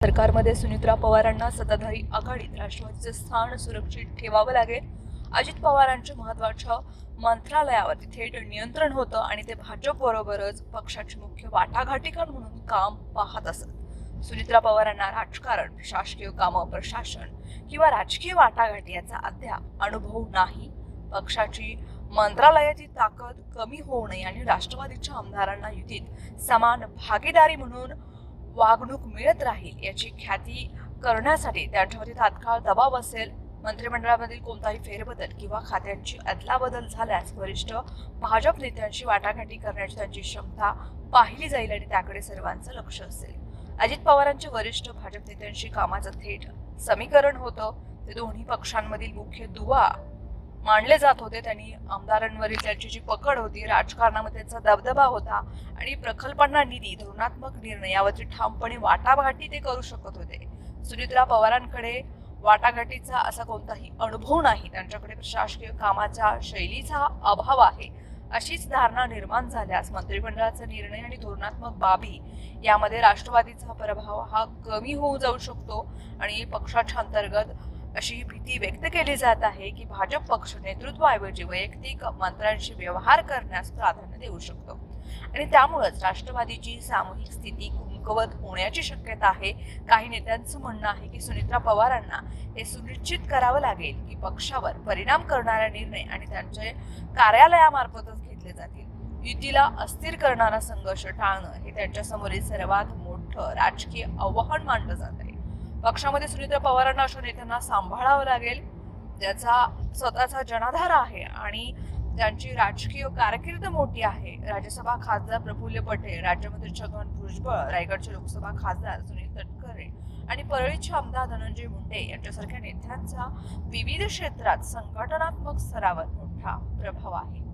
सरकारमध्ये सुनित्रा पवारांना सत्ताधारी आघाडीत राष्ट्रवादीचं स्थान सुरक्षित ठेवावं लागेल. अजित पवारांच्या महत्त्वाच्या मंत्रालयावरती थेट नियंत्रण होतं आणि ते भाजप बरोबरच पक्षाची मुख्य वाटाघाटीकार म्हणून काम पाहत असत. सुनित्रा पवारांना राजकारण शासकीय कामं प्रशासन किंवा राजकीय वाटाघाटी याचा अद्याप अनुभव नाही. पक्षाची मंत्रालयाची ताकद कमी होऊ नये आणि राष्ट्रवादीच्या आमदारांना युतीत समान भागीदारी म्हणून वागणूक मिळत राहील याची ख्याती करण्यासाठी त्यांच्यावरती तात्काळ दबाव असेल. मंत्रिमंडळामधील कोणताही फेरबदल किंवा खात्यांची अदलाबदल झाल्यास वरिष्ठ भाजप नेत्यांशी वाटाघाटी करण्याची त्यांची क्षमता पाहिली जाईल आणि त्याकडे सर्वांचं लक्ष असेल. अजित पवारांचे वरिष्ठ भाजप नेत्यांशी कामाचं थेट समीकरण होतं. ते दोन्ही पक्षांमधील मुख्य दुवा मांडले जात होते. त्यांनी आमदारांवरील त्यांची जी पकड होती राजकारणामध्ये त्यांचा दबदबा होता आणि प्रकल्पांना निधी धोरणात्मक निर्णय यावरती ठामपणे वाटाघाटी ते करू शकत होते. सुनित्रा पवारांकडे वाटाघाटीचा असा कोणताही अनुभव नाही. त्यांच्याकडे प्रशासकीय कामाच्या शैलीचा अभाव आहे. अशीच धारणा निर्माण झाल्यास मंत्रिमंडळाचा निर्णय आणि धोरणात्मक बाबी यामध्ये राष्ट्रवादीचा प्रभाव हा कमी होऊ जाऊ शकतो आणि पक्षाच्या अंतर्गत अशी भीती व्यक्त केली जात आहे की भाजप पक्ष नेतृत्वाऐवजी वैयक्तिक मंत्र्यांशी व्यवहार करण्यास प्राधान्य देऊ शकतो. आणि त्यामुळेच राष्ट्रवादीची सामूहिक स्थिती कुमकवत होण्याची शक्यता आहे. काही नेत्यांचं म्हणणं आहे की सुनित्रा पवारांना हे सुनिश्चित करावं लागेल की पक्षावर परिणाम करणारा निर्णय आणि त्यांचे कार्यालयामार्फतच घेतले जातील. युतीला अस्थिर करणारा संघर्ष टाळणं हे त्यांच्यासमोरील सर्वात मोठं राजकीय आव्हान मानलं जात आहे. पक्षामध्ये सुनित्रा पवारांना अशा नेत्यांना सांभाळावं लागेल. ज्याचा स्वतःचा जनाधार आहे आणि त्यांची राजकीय कारकीर्द मोठी आहे. राज्यसभा खासदार प्रफुल्ल पटेल राज्यमंत्री छगन भुजबळ रायगडचे लोकसभा खासदार सुनील तटकरे आणि परळीचे आमदार धनंजय मुंडे यांच्यासारख्या नेत्यांचा विविध क्षेत्रात संघटनात्मक स्तरावर मोठा प्रभाव आहे.